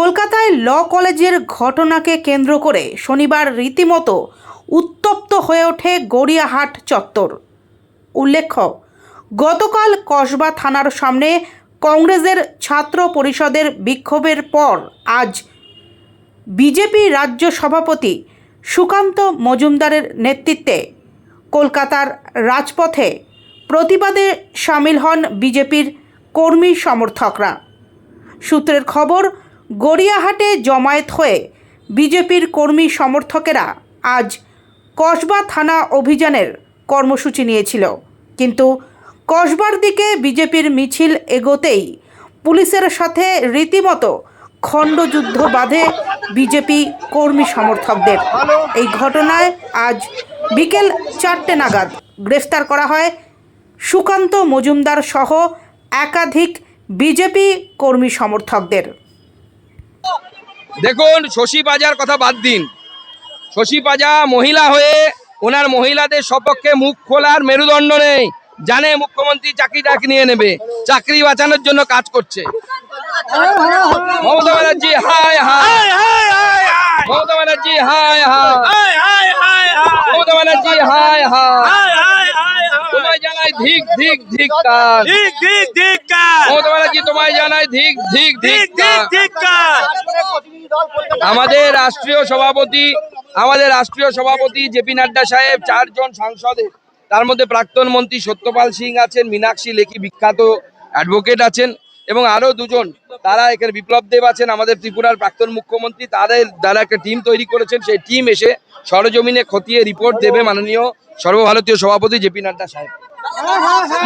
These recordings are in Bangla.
কলকাতায় ল কলেজের ঘটনাকে কেন্দ্র করে শনিবার রীতিমতো উত্তপ্ত হয়ে ওঠে গড়িয়াহাট চত্বর। উল্লেখ্য, গতকাল কসবা থানার সামনে কংগ্রেসের ছাত্র পরিষদের বিক্ষোভের পর আজ বিজেপি রাজ্য সভাপতি সুকান্ত মজুমদারের নেতৃত্বে কলকাতার রাজপথে প্রতিবাদে সামিল হন বিজেপির কর্মী সমর্থকরা। সূত্রের খবর গড়িয়াহাটে জমায়েত হয়ে বিজেপির কর্মী সমর্থকেরা আজ কসবা থানা অভিযানের কর্মসূচি নিয়েছিল। কিন্তু কসবার দিকে বিজেপির মিছিল এগোতেই পুলিশের সাথে রীতিমতো খণ্ডযুদ্ধ বাঁধে বিজেপি কর্মী সমর্থকদের। এই ঘটনায় আজ বিকেল চারটে নাগাদ গ্রেফতার করা হয় সুকান্ত মজুমদার সহ একাধিক বিজেপি কর্মী সমর্থকদের। দেখুন শশী পাজার কথা বাদ দিন। শশী পাজা মহিলা হয়ে ওনার মহিলাদের সপক্ষে মুখ খোলার মেরুদণ্ড নেই। জানে মুখ্যমন্ত্রী চাকরিটা নিয়ে নেবে চাকরি বাঁচানোর জন্য কাজ করছে। মমতা ব্যানার্জি হাই হাই মমতা ব্যানার্জি হাই হাই মমতা ব্যানার্জি হাই হাই তোমায় জানাই ধিক ধিক ধিক কার মমতা ব্যানার্জি তোমায় জানাই ধিক ধিক ধিক কার আমাদের রাষ্ট্রীয় সভাপতি আমাদের রাষ্ট্রীয় সভাপতি জেপি নাড্ডা সাহেব চারজন সাংসদের তার মধ্যে প্রাক্তন মন্ত্রী সত্যপাল সিং আছেন মীনাক্ষী লেখি বিখ্যাত অ্যাডভোকেট আছেন এবং আরও দুজন। তারা এখানে বিপ্লব দেব আছেন আমাদের ত্রিপুরার প্রাক্তন মুখ্যমন্ত্রী। তাদের দ্বারা একটা টিম তৈরি করেছেন সেই টিম এসে সরজমিনে খতিয়ে রিপোর্ট দেবে মাননীয় সর্বভারতীয় সভাপতি জেপি নাড্ডা সাহেব।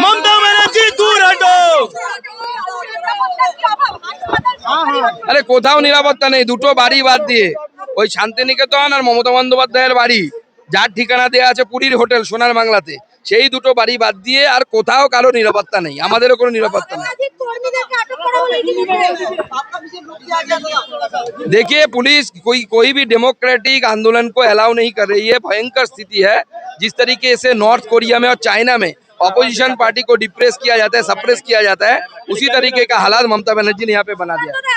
মমতা ব্যানার্জি দূর হটো। আরে কোথাও নিরাপত্তা নেই দুটো বাড়ি বাদ দিয়ে। ওই শান্তিনিকেতন আর মমতা বন্দ্যোপাধ্যায়ের বাড়ি যার ঠিকানা দেওয়া আছে পুরীর হোটেল সোনার বাংলাতে। সেই দুটো বাড়ি বাদ দিয়ে আর কোথাও কারও নিরাপত্তা নেই আমাদেরও কোনো নিরাপত্তা নেই। देखिए, पुलिस कोई कोई भी डेमोक्रेटिक आंदोलन को अलाउ नहीं कर रही है। भयंकर स्थिति है। जिस तरीके से नॉर्थ कोरिया में और चाइना में अपोजिशन पार्टी को डिप्रेस किया जाता है सप्रेस किया जाता है, उसी तरीके का हालात ममता बनर्जी ने यहाँ पे बना दिया।